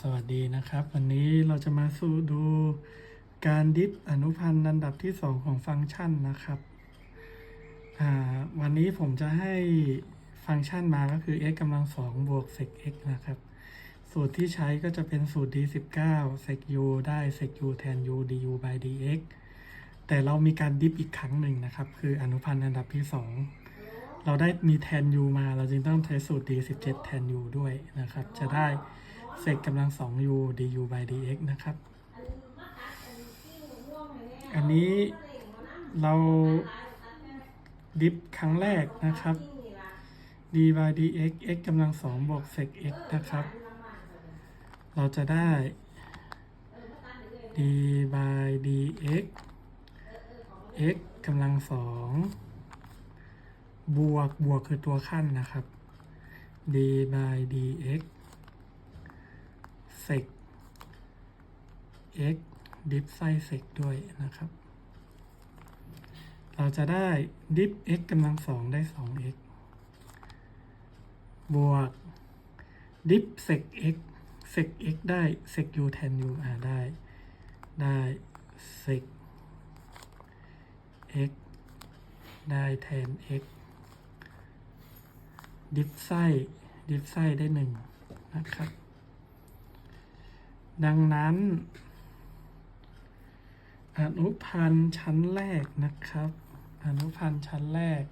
สวัสดีนะครับ วันนี้เราจะมาสู่ดูการดิฟอนุพันธ์อันดับที่ 2 ของฟังก์ชันนะครับ วันนี้ผมจะให้ฟังก์ชันมาก็คือ x กำลังสองบวก sec x นะครับ สูตรที่ใช้ก็จะเป็นสูตร d19 sec u ได้ sec u แทน u du by dx แต่เรามีการดิฟอีกครั้งหนึ่งนะครับ คืออนุพันธ์อันดับที่ 2 เราได้มีแทน u มาเราจึงต้องใช้สูตร d17 แทน u ด้วยนะครับ จะได้ เศษกำลัง 2u du by dx นะครับ อันนี้เราดิฟครั้งแรกนะครับ d by dx x กำลัง2บวก sec x นะครับ เราจะได้ d by dx x กำลัง2บวกบวกคือตัวขั้นนะครับ d by dx sec x ดิฟไส้เซกด้วยนะครับ เราจะได้ดิฟ x กำลังสองได้ 2x บวกดิฟเซก x เซก x ได้เซก u แทน u อ่าได้ ได้เซก x ได้แทน x ดิฟไส้ดิฟไส้ได้หนึ่งนะครับ ดังนั้นอนุพันธ์ชั้นแรกนะครับ อนุพันธ์ชั้นแรก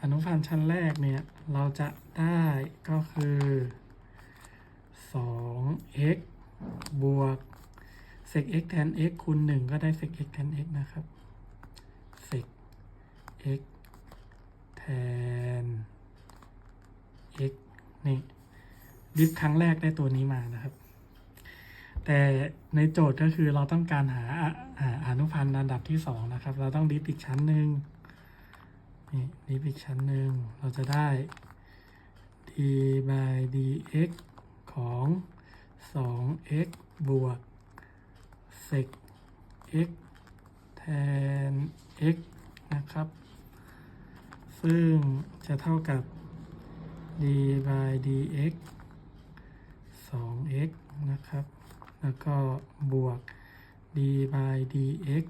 อนุพันธ์ชั้นแรกเนี่ย เราจะได้ก็คือ 2x บวก sec x แทน x คูณ 1 ก็ได้ sec x แทน x นะครับ sec x แทน x นี่ดิฟครั้งแรกได้ตัวนี้มานะครับ แต่ในโจทย์ก็คือเราต้องการหาหาอนุพันธ์ระดับที่สองนะครับ เราต้องดิฟอีกชั้นหนึ่งนี่ดิฟอีกชั้นหนึ่งเราจะได้ d by dx ของ 2x บวก sec x แทน x นะครับ ซึ่งจะเท่ากับ d by dx 2x นะครับ แล้วก็บวก d by dx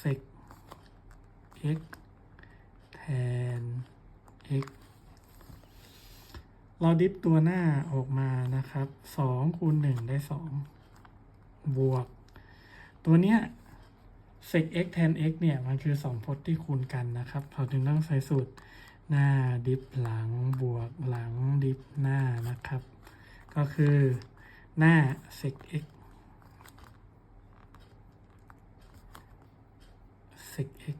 sec x แทน x เราดิฟตัวหน้าออกมานะครับ2คูณ1ได้ 2 บวก ตัวเนี้ย sec x แทน x เนี่ย มันคือ 2พจน์ที่คูณกันนะครับ เราจึงต้องใช้สูตรหน้าดิฟหลังบวกหลังดิฟหน้านะครับ ก็คือหน้า sec x sec x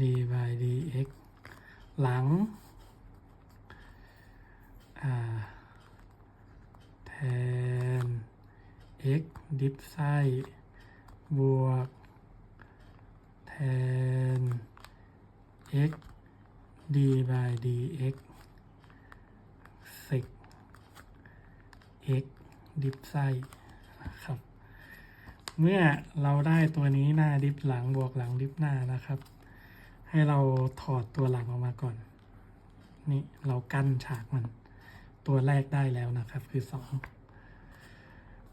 d by dx หลังแทน x ดิฟไส้บวก แทน x d by dx sec x ดิฟไส้นะครับ เมื่อเราได้ตัวนี้หน้าดิฟหลังบวกหลังดิฟหน้านะครับ ให้เราถอดตัวหลังออกมาก่อน นี่เรากั้นฉากมัน ตัวแรกได้แล้วนะครับคือสอง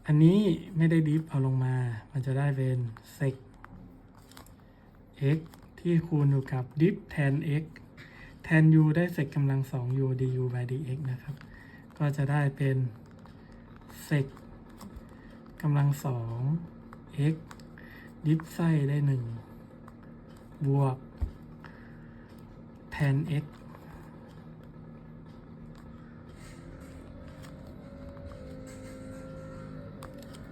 อันนี้ไม่ได้ดิฟเอาลงมา มันจะได้เป็น sec x ที่คูณอยู่กับดิฟแทน x แทน u ได้ sec กำลัง2 u du by dx นะครับ ก็จะได้เป็น sec กำลัง2 x ดิฟไส้ได้1บวกแทน x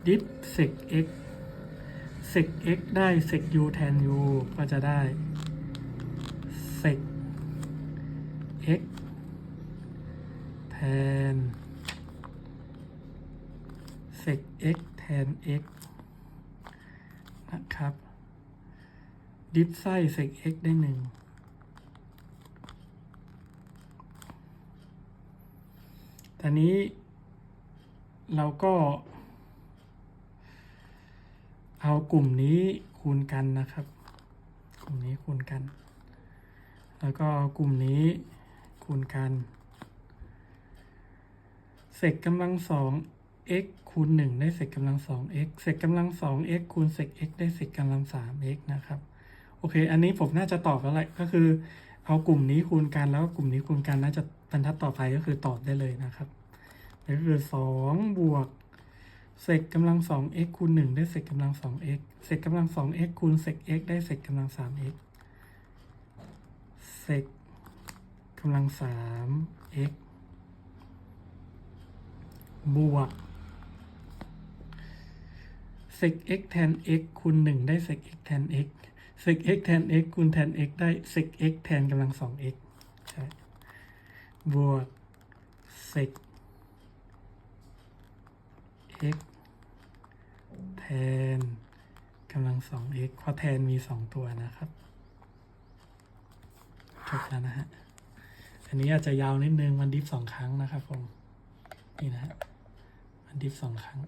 ดิฟ sec x sec x ได้ sec u แทน u ก็จะได้ sec x แทน sec x แทน x นะครับ ดิฟไส้ sec x ได้หนึ่งตอนนี้เราก็ เอากลุ่มนี้คูณกันนะครับ กลุ่มนี้คูณกัน แล้วก็กลุ่มนี้คูณกันเศษกำลังสอง x คูณหนึ่งได้เศษกำลังสอง x เศษกำลังสอง x คูณเศษ x ได้เศษกำลังสาม x นะครับ โอเค อันนี้ผมน่าจะตอบแล้วแหละก็คือ เอากลุ่มนี้คูณกันแล้วก็กลุ่มนี้คูณกันน่าจะบรรทัดต่อไปก็คือตอบได้เลยนะครับก็คือสองบวกเศษกำลังสอง x คูณหนึ่งได้เศษกำลังสอง x เศษกำลังสอง x คูณเศษ x ได้เศษกำลังสาม x เศษกำลังสาม x บวก เศษ x แทน x คูณหนึ่งได้เศษ x แทน x เศษ x แทน x คูณแทน x ได้เศษ x แทนกำลังสอง x ใช่บวกเศษ x แทนกำลังสอง x เพราะแทนมีสองตัวนะครับจบแล้วนะฮะ อันนี้อาจจะยาวนิดนึงมันดิฟสองครั้งนะครับผม นี่นะฮะ มันดิฟสองครั้ง